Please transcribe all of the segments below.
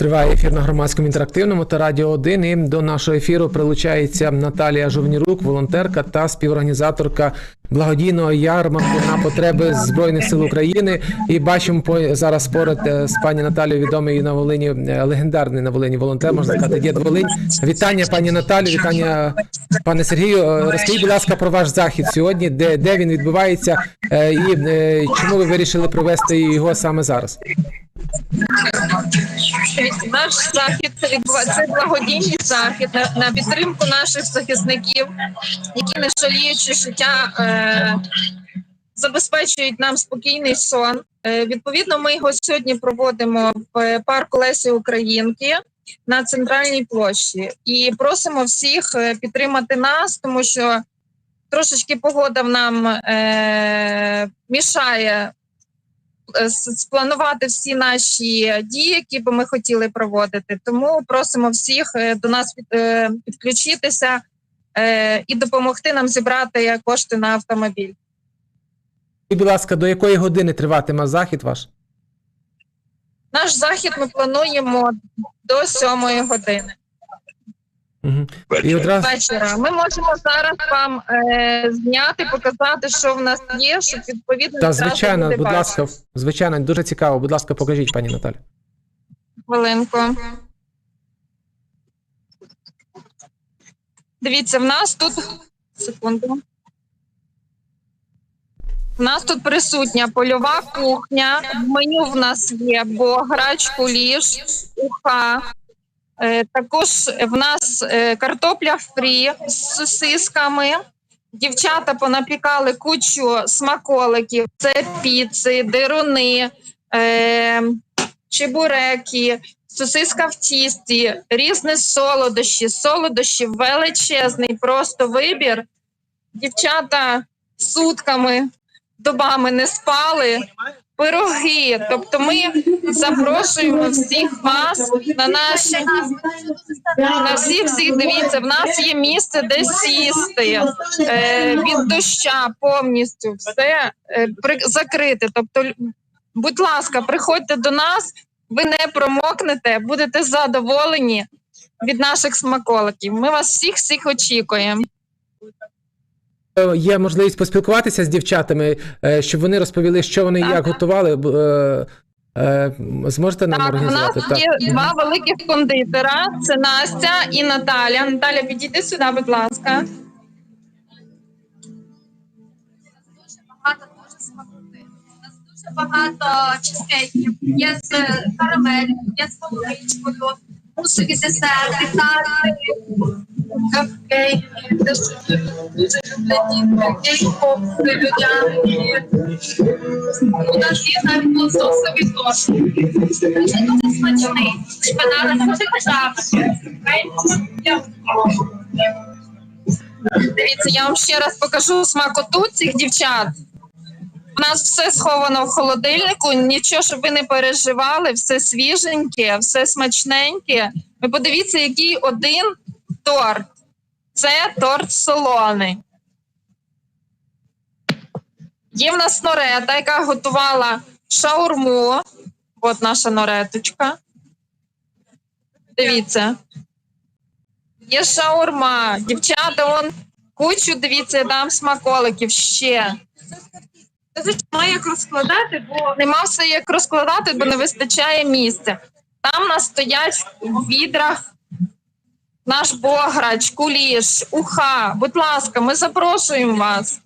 Триває ефір на громадському інтерактивному та радіо 1. І до нашого ефіру прилучається Наталія Жовнірук, волонтерка та співорганізаторка благодійного ярмарку на потреби збройних сил України. І бачимо по зараз поряд е, з пані Наталією відомий на Волині е, легендарний на Волині волонтер, можна сказати, дід Волинь. Вітання, пані Наталію, вітання, пане Сергію. Е, Розкажіть, будь ласка, про ваш захід сьогодні, де, де він відбувається, і чому ви вирішили провести його саме зараз? Наш захід це благодійний захід на, підтримку наших захисників, які не жаліючи життя, е, забезпечують нам спокійний сон. Е, відповідно, ми його сьогодні проводимо в парку Лесі Українки на центральній площі і просимо всіх е, підтримати нас, тому що трошечки погода нам е, мішає спланувати всі наші дії, які би ми хотіли проводити. Тому просимо всіх е, до нас е, підключитися е, і допомогти нам зібрати кошти на автомобіль. І, будь ласка, до якої години триватиме захід ваш? Наш захід ми плануємо до сьомої години Угу. І одразу вечора. Ми можемо зараз вам е, зняти, показати, що в нас є, щоб відповідно та звичайно, будь ласка, звичайно, дуже цікаво. Будь ласка, покажіть, пані Наталі. Хвилинку. Дивіться, в нас тут секунду. В нас тут присутня польова кухня. В меню в нас є бограч, куліш, уха. Е, також в нас е, картопля фрі з сосисками. Дівчата понапікали кучу смаколиків. Це піци, дируни, е, чебуреки, сосиска в тісті, різні солодощі, солодощі величезний просто вибір. Дівчата сутками, добами не спали. Пироги, тобто ми запрошуємо всіх вас на наші на всіх всіх дивіться. В нас є місце, де сісти е, від доща повністю все е, при, закрите. Тобто, будь ласка, приходьте до нас, ви не промокнете, будете задоволені від наших смаколиків. Ми вас всіх всіх очікуємо. Е, Є можливість поспілкуватися з дівчатами, е, щоб вони розповіли, що вони і як готували. Е, Зможете нам Так, у нас організувати? є два великих кондитера: це Настя і Наталя. Наталя, підійди сюди, будь ласка. багато дуже смакоти. У нас дуже багато чизкейків. Є з карамелью, є з полуничкою, мусові десерти, тарти, капкейки, те, що дуже люблять діти, кейк-попси, людяники. У нас є навіть лососові торти. Дуже дуже смачний. Шпинара дуже державна. Дивіться, я вам ще раз покажу смакоту цих дівчат. У нас все сховано в холодильнику, нічого, щоб ви не переживали, все свіженьке, все смачненьке. Ви подивіться, який один торт. Це торт солоний. Є в нас норета, яка готувала шаурму. От наша нореточка. Дивіться. Є шаурма. Дівчата, он кучу, дивіться, там смаколиків ще. Немає як розкладати, бо нема все як розкладати, бо не вистачає місця. Там нас стоять в відрах наш бограч, куліш, уха. Будь ласка, ми запрошуємо вас.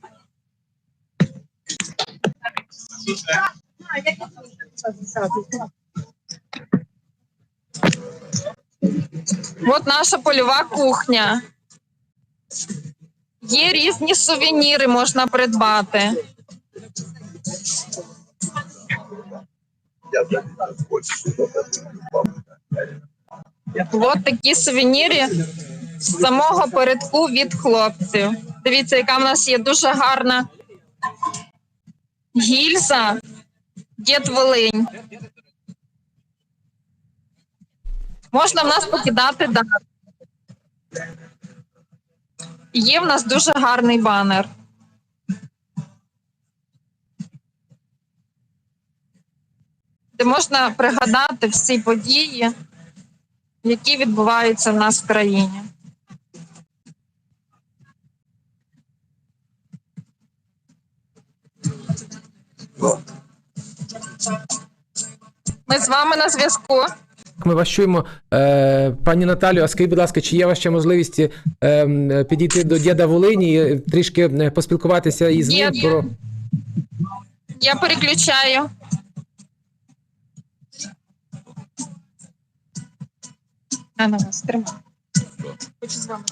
От наша польова кухня. Є різні сувеніри, можна придбати. От такі сувеніри з самого передку від хлопців. Дивіться, яка в нас є дуже гарна гільза. Дід Волинь. Можна в нас покидати дати. Є в нас дуже гарний банер. Можна пригадати всі події, які відбуваються в нас в країні. Ми з вами на зв'язку. Ми вас чуємо. Е, пані Наталю, а скажіть, будь ласка, чи є у вас ще можливість е, підійти до діда Волині, і трішки е, поспілкуватися із Є, ним є. про. Я переключаю. А на вас. Хочу з вами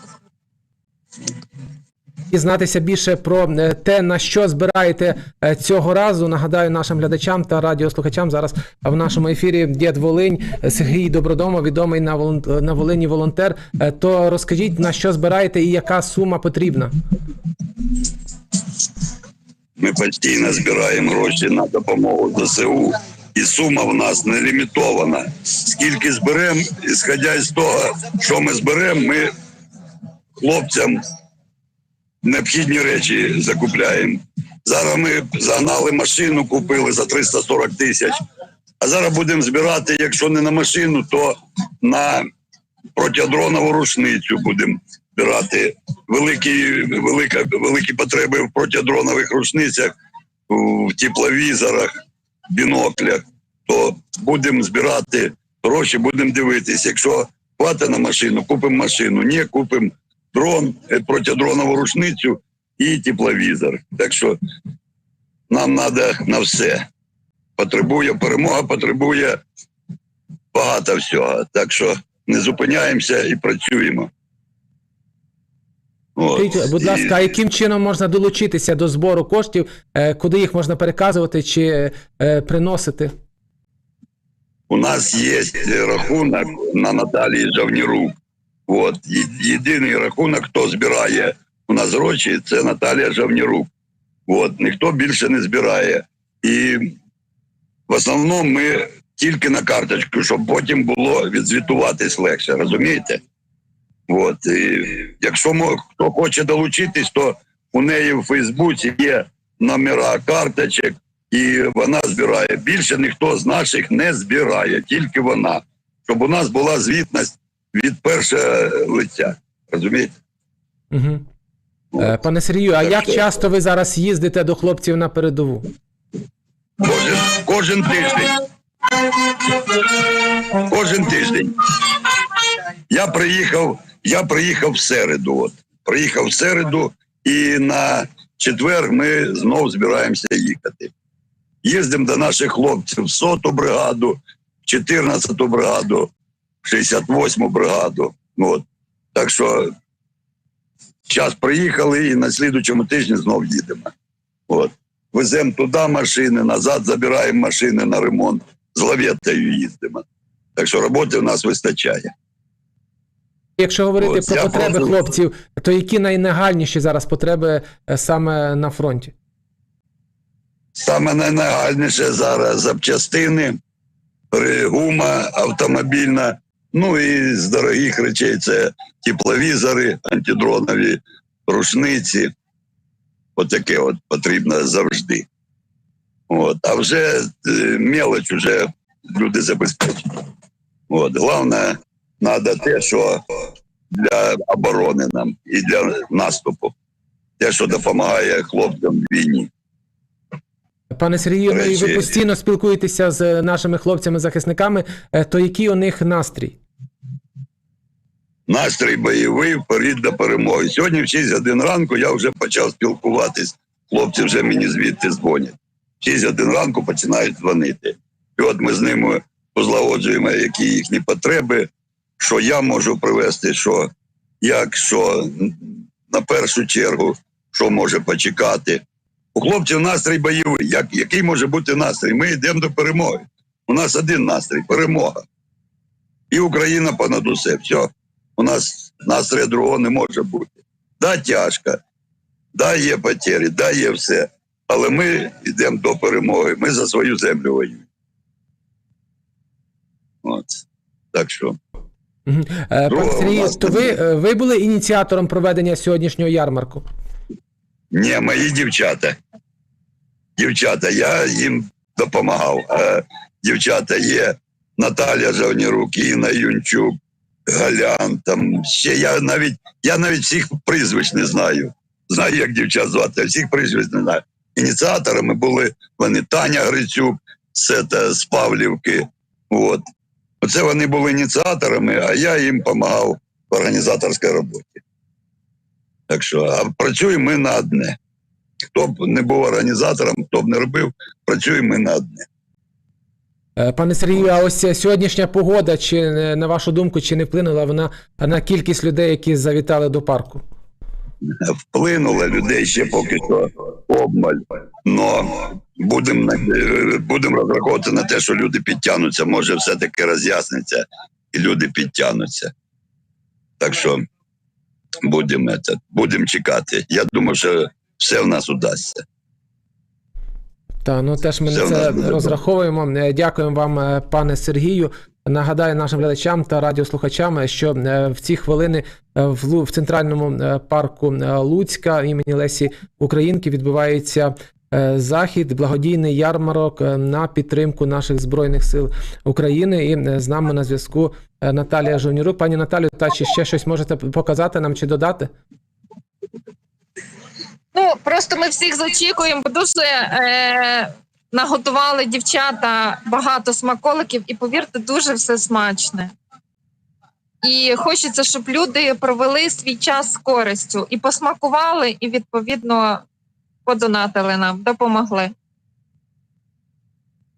дізнатися більше про е, те, на що збираєте е, цього разу. Нагадаю нашим глядачам та радіослухачам зараз в нашому ефірі Дід Волинь е, Сергій Добродомо, відомий на на Волині волонтер. Е, То розкажіть на що збираєте і яка сума потрібна? Ми постійно збираємо гроші на допомогу ЗСУ, і сума в нас не лімітована. Скільки зберемо, ісходя з того, що ми зберемо, ми хлопцям необхідні речі закупляємо. Зараз ми загнали машину, купили за 340 тисяч. А зараз будемо збирати, якщо не на машину, то на протидронову рушницю будемо збирати. Великі, велика, великі потреби в протидронових рушницях, в тепловізорах, біноклях. То будемо збирати гроші, будемо дивитись. Якщо хватить на машину, купимо машину. Ні, купимо дрон, е, протидронову рушницю і тепловізор. Так що нам треба на все. Потребує перемога, потребує багато всього. Так що не зупиняємося і працюємо. Скажіть, будь ласка, а яким чином можна долучитися до збору коштів, Е, куди їх можна переказувати чи е, приносити? У нас є рахунок на Наталії Жавнірук. От. Єдиний рахунок, хто збирає у нас гроші, це Наталія Жавнірук. От. Ніхто більше не збирає. І в основному ми тільки на карточку, щоб потім було відзвітуватись легше, розумієте? От. І якщо хто хоче долучитись, то у неї в Фейсбуці є номера карточок, і вона збирає. Більше ніхто з наших не збирає, тільки вона. Щоб у нас була звітність від першого лиця. Розумієте? Угу. Пане Сергію, а Так як що- часто ви зараз їздите до хлопців на передову? Кожен, кожен тиждень. Кожен тиждень. Я приїхав, я приїхав в середу. От. Приїхав в середу, і на четвер ми знов збираємося їхати. Їздимо до наших хлопців в 100-ту бригаду, в 14-ту бригаду, в 68-му бригаду. От. Так що час приїхали і на слідучому тижні знов їдемо. От. Веземо туди машини, назад забираємо машини на ремонт, з лаветою їздимо. Так що роботи в нас вистачає. Якщо говорити От, про потреби хлопців, то які найнагальніші зараз потреби е, саме на фронті? Саме найнагальніше зараз запчастини, гума автомобільна. Ну і з дорогих речей це тепловізори, антидронові рушниці. Отаке от потрібно завжди. От. А вже е, мелоч вже люди забезпечені. От. Головне, треба те, що для оборони нам і для наступу. Те, що допомагає хлопцям в війні. Пане Сергію, ну і ви постійно спілкуєтеся з нашими хлопцями-захисниками, е, то який у них настрій? Настрій бойовий вперед до перемоги. Сьогодні в 6 годин ранку я вже почав спілкуватись. Хлопці вже мені звідти дзвонять. В 6 годин ранку починають дзвонити. І от ми з ними позлагоджуємо, які їхні потреби, що я можу привезти, що як, що на першу чергу, що може почекати. У хлопців настрій бойовий. Як, який може бути настрій? Ми йдемо до перемоги. У нас один настрій перемога. І Україна понад усе. Все. У нас настрою другого не може бути. Да, тяжко, да, є потері, да, є все. Але ми йдемо до перемоги. Ми за свою землю воюємо. От. Так що Е, Ну, Сергію, нас то ви, е, ви були ініціатором проведення сьогоднішнього ярмарку? ні, мої дівчата. Дівчата, я їм допомагав. А дівчата є Наталя Жавнірук, Інна Юнчук, Галян, там ще я навіть я навіть всіх прізвищ не знаю. Знаю, як дівчат звати, а всіх прізвищ не знаю. Ініціаторами були вони Таня Грицюк, це та, з Павлівки. От. Оце вони були ініціаторами, а я їм допомагав в організаторській роботі. Так що, а працюємо ми на одне. Хто б не був організатором, хто б не робив, працюємо ми на одне. Е, Пане Сергію, а ось сьогоднішня погода, чи е, на вашу думку, чи не вплинула вона на кількість людей, які завітали до парку? вплинуло людей ще поки що обмаль. Но будемо будем розраховувати на те, що люди підтягнуться. Може, все-таки роз'ясниться, і люди підтягнуться. Так що будемо це, будемо чекати. Я думаю, що все в нас удасться. Та ну теж ми на Все в це розраховуємо. Е, Дякуємо вам, е, пане Сергію. Нагадаю нашим глядачам та радіослухачам, е, що е, в ці хвилини е, в Лу- в центральному е, парку е, Луцька імені Лесі Українки відбувається е, захід, благодійний ярмарок е, на підтримку наших збройних сил України. І е, з нами на зв'язку е, Наталія Жовнірук. Пані Наталю, та чи ще щось можете показати нам чи додати? Ну просто ми всіх зачікуємо, дуже е, наготували дівчата багато смаколиків, і повірте, дуже все смачне. І хочеться, щоб люди провели свій час з користю і посмакували, і відповідно подонатили нам, допомогли.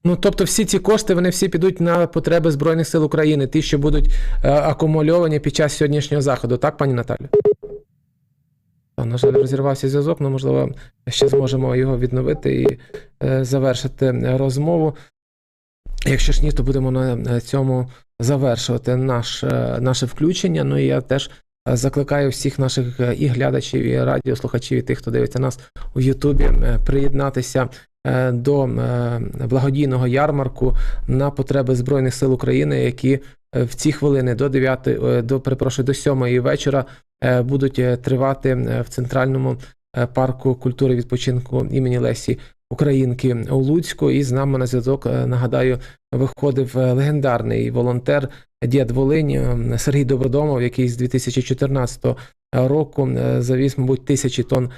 Ну, тобто, всі ці кошти вони всі підуть на потреби Збройних сил України, ті, що будуть е, акумульовані під час сьогоднішнього заходу, так, пані Наталю? Та, на жаль, розірвався зв'язок, але можливо ще зможемо його відновити і е, завершити розмову. Якщо ж ні, то будемо на цьому завершувати наш, е, наше включення. Ну і я теж закликаю всіх наших е, і глядачів, і радіослухачів, і тих, хто дивиться нас у Ютубі, е, приєднатися е, до е, благодійного ярмарку на потреби Збройних сил України, які е, в ці хвилини до 9, е, до перепрошую, до 7 вечора е, будуть е, тривати е, в центральному е, парку культури відпочинку імені Лесі Українки у Луцьку. І з нами на зв'язок е, нагадаю виходив е, легендарний волонтер Дід Волинь Сергій Добродомов, який з 2014 року е, завіз, мабуть, тисячі тонн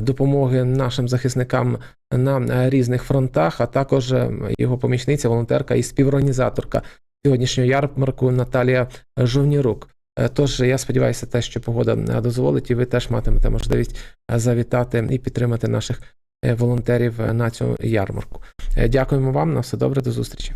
допомоги нашим захисникам на різних фронтах, а також його помічниця, волонтерка і співорганізаторка сьогоднішнього ярмарку Наталія Жовнірук. Тож я сподіваюся, те, що погода дозволить, і ви теж матимете можливість завітати і підтримати наших волонтерів е, на цьому ярмарку. Е, Дякуємо вам. На все добре, до зустрічі.